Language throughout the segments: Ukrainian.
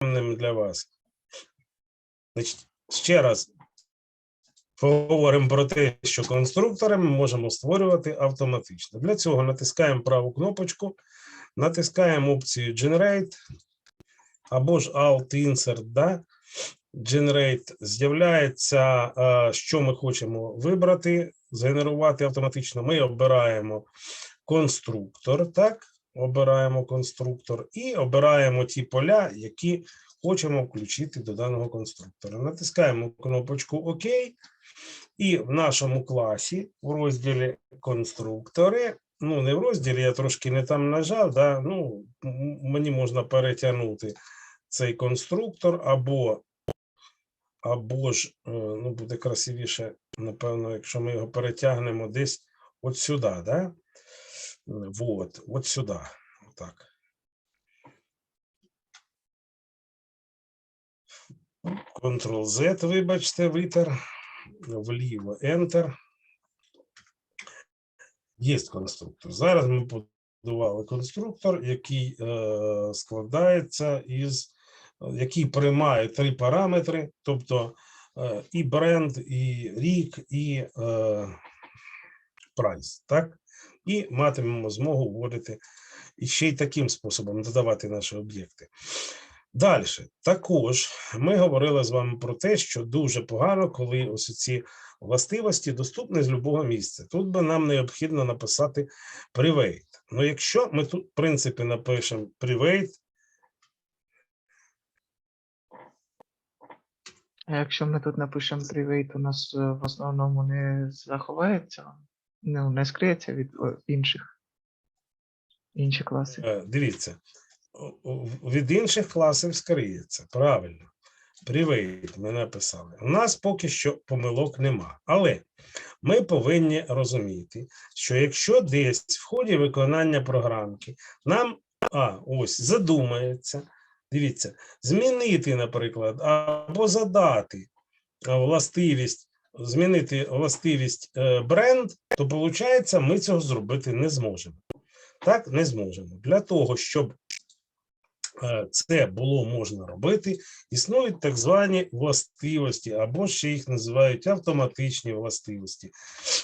для вас. Значить, ще раз поговоримо про те, що конструктори ми можемо створювати автоматично. Для цього натискаємо праву кнопочку, натискаємо опцію Generate або ж Alt Insert, да? Generate. З'являється, е, що ми хочемо вибрати, згенерувати автоматично. Ми обираємо конструктор, так? Обираємо конструктор і обираємо ті поля, які хочемо включити до даного конструктора. Натискаємо кнопочку ОК, і в нашому класі в розділі конструктори. Ну, не в розділі, я трошки не там нажав. Да? Ну, мені можна перетягнути цей конструктор, або, або ж, е, ну, буде красивіше, напевно, якщо ми його перетягнемо десь от сюди, да? Вот, от сюди. Отак. Ctrl-Z, вибачте, витер, вліво Enter. Є конструктор. Зараз ми побудували конструктор, який е, складається із, який приймає три параметри, тобто е, і бренд, і рік, і е, прайс. Так? І матимемо змогу вводити і ще й таким способом додавати наші об'єкти. Далі, також ми говорили з вами про те, що дуже погано, коли ось ці властивості доступні з будь-якого місця. Тут би нам необхідно написати private. Ну, якщо ми тут, в принципі, напишемо private, А якщо ми тут напишемо private, у нас е, в основному не заховається, ну, не скриється від інших. Інші класи. е, дивіться, від інших класів скриється. Правильно. Private ми написали. У нас поки що помилок нема. Але ми повинні розуміти, що якщо десь в ході виконання програмки нам а, ось задумається, дивіться, змінити, наприклад, або задати властивість, змінити властивість е, бренд, то виходить, ми цього зробити не зможемо. Так, не зможемо. Для того, щоб е, це було можна робити, існують так звані властивості, або ще їх називають автоматичні властивості.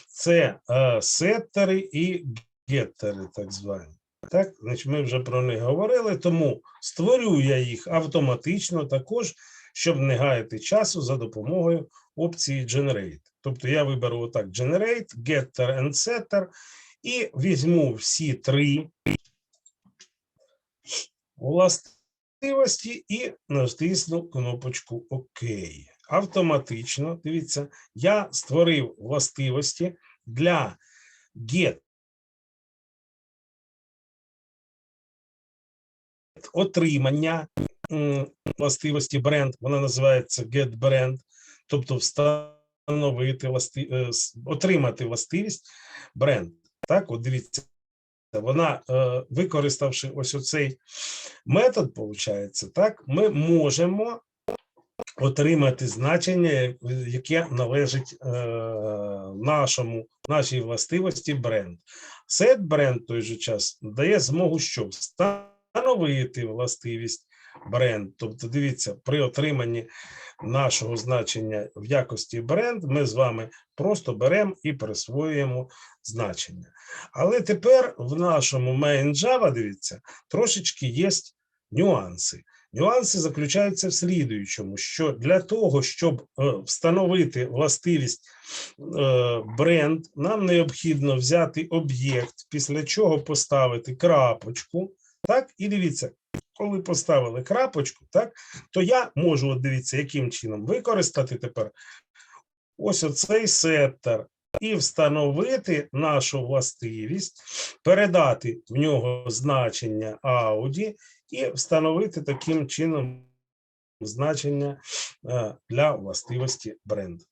Це е, сеттери і геттери, так звані. Так, значить, ми вже про них говорили, тому створю я їх автоматично також, щоб не гаяти часу за допомогою опції Generate. Тобто я виберу отак Generate, Getter and Setter і візьму всі три властивості і натисну кнопочку ОК. Автоматично, дивіться, я створив властивості для get отримання властивості бренд, вона називається get brand, тобто встановити власти, е, отримати властивість бренд. Так, от дивіться, вона, е, використавши ось оцей метод, виходить, так, ми можемо отримати значення, яке належить е, нашому, нашій властивості бренд. Set бренд той же час дає змогу що? Встановити властивість бренд. Тобто, дивіться, при отриманні нашого значення в якості бренд ми з вами просто беремо і присвоюємо значення. Але тепер в нашому main Java, дивіться, трошечки є нюанси. Нюанси заключаються в слідуючому, що для того, щоб е, встановити властивість е, бренд, нам необхідно взяти об'єкт, після чого поставити крапочку. Так, і дивіться, коли поставили крапочку, так, то я можу, от дивіться, яким чином використати тепер ось оцей сеттер і встановити нашу властивість, передати в нього значення Audi і встановити таким чином значення е, для властивості бренду.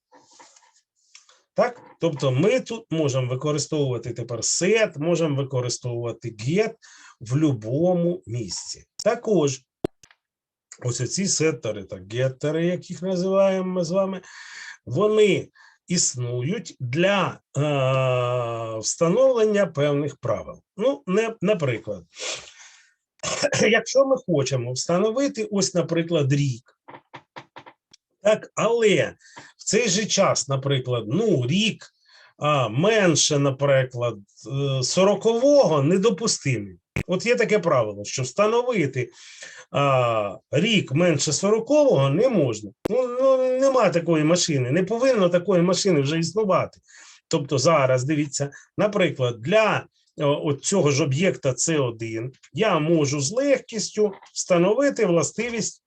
Так, тобто ми тут можемо використовувати тепер set, можемо використовувати get в будь-якому місці. Також ось ці сеттери та геттери, як їх називаємо ми з вами, вони існують для е, встановлення певних правил. Ну, не, наприклад, якщо ми хочемо встановити, ось, наприклад, рік, так, але цей же час, наприклад, ну, рік а, менше, наприклад, е, 40-го недопустимий. От є таке правило, що встановити а, рік менше 40-го не можна. Ну, ну, нема такої машини, не повинно такої машини вже існувати. Тобто зараз дивіться, наприклад, для от цього ж об'єкта С1 я можу з легкістю встановити властивість.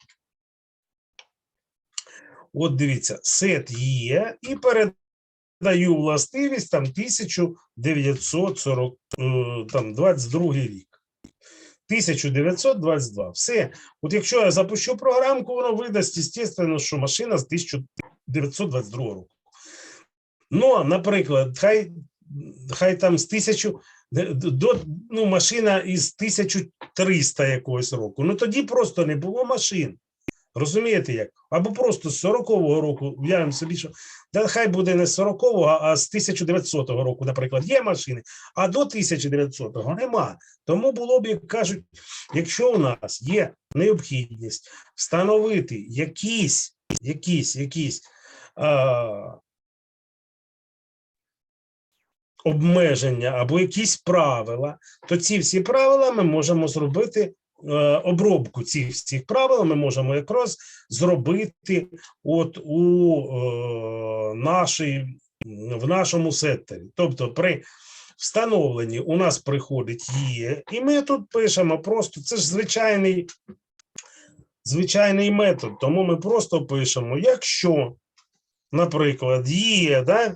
От дивіться, сет є і передаю властивість там 1940, е, там 22 рік. 1922. Все. От якщо я запущу програмку, воно видасть, звісно, що машина з 1922 року. Ну, наприклад, хай, хай там з 1000 до ну, машина із 1300 якогось року. Ну тоді просто не було машин. Розумієте як? Або просто з 40-го року, уявимо собі, що та хай буде не з 40-го, а з 1900 року, наприклад, є машини, а до 1900-го нема. Тому було б, як кажуть, якщо у нас є необхідність встановити якісь, якісь, якісь а, обмеження або якісь правила, то ці всі правила ми можемо зробити. Е, Обробку цих всіх правил ми можемо якраз зробити от у е, нашій, в нашому секторі. Тобто, при встановленні у нас приходить є, і ми тут пишемо просто це ж звичайний, звичайний метод. Тому ми просто пишемо, якщо, наприклад, є, да,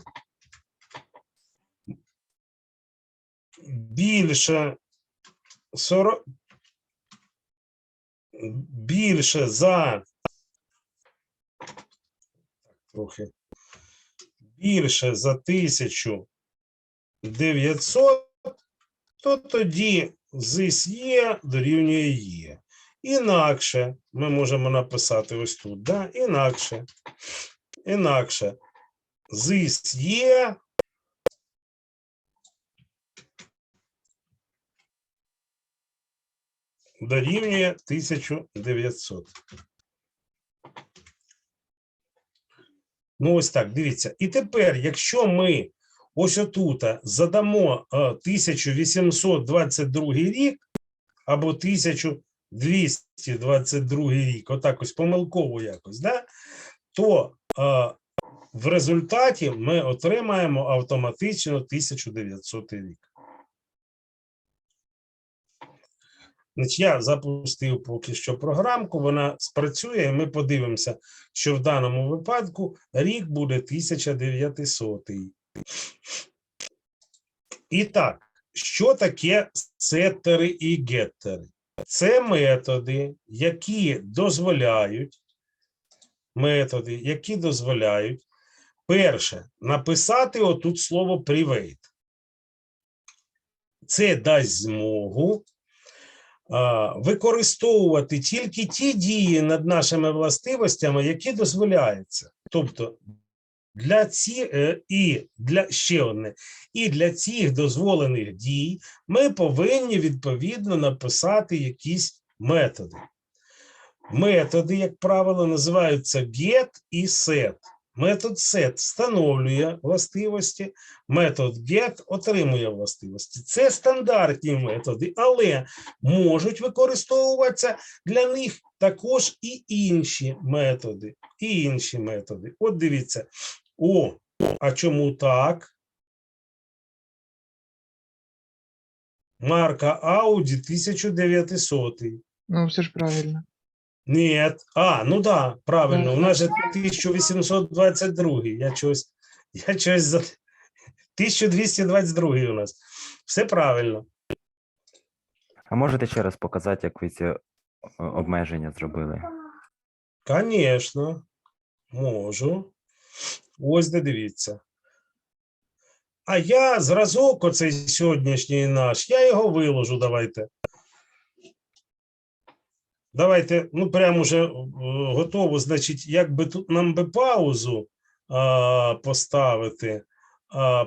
більше 40, більше за трохи більше за 1900, то тоді ЗИС є дорівнює є. Інакше ми можемо написати ось тут, да? інакше, інакше ЗИС є дорівнює 1900. Ну, ось так, дивіться. І тепер, якщо ми ось отут задамо е, 1822 рік або 1222 рік, отак ось помилково якось, да? то е, в результаті ми отримаємо автоматично 1900 рік. Значить, я запустив поки що програмку, вона спрацює, і ми подивимося, що в даному випадку рік буде 1900. І так, що таке сеттери і геттери? Це методи, які дозволяють, методи, які дозволяють, перше, написати отут слово private. Це дасть змогу використовувати тільки ті дії над нашими властивостями, які дозволяються. Тобто для ці е, і для ще одне, і для цих дозволених дій ми повинні відповідно написати якісь методи. Методи, як правило, називаються get і set. Метод set встановлює властивості, метод get отримує властивості. Це стандартні методи, але можуть використовуватися для них також і інші методи. І інші методи. От дивіться. О, а чому так? Марка Audi 1900. Ну, все ж правильно. Ні. А, ну да, правильно. У нас же 1822. Я чогось, я чогось за 1222 у нас. Все правильно. А можете ще раз показати, як ви ці е, обмеження зробили? Конечно, можу. Ось де дивіться. А я зразок, оцей сьогоднішній наш, я його виложу, давайте. Давайте, ну прямо вже е, готово. Значить, як би тут нам би паузу а, поставити. А,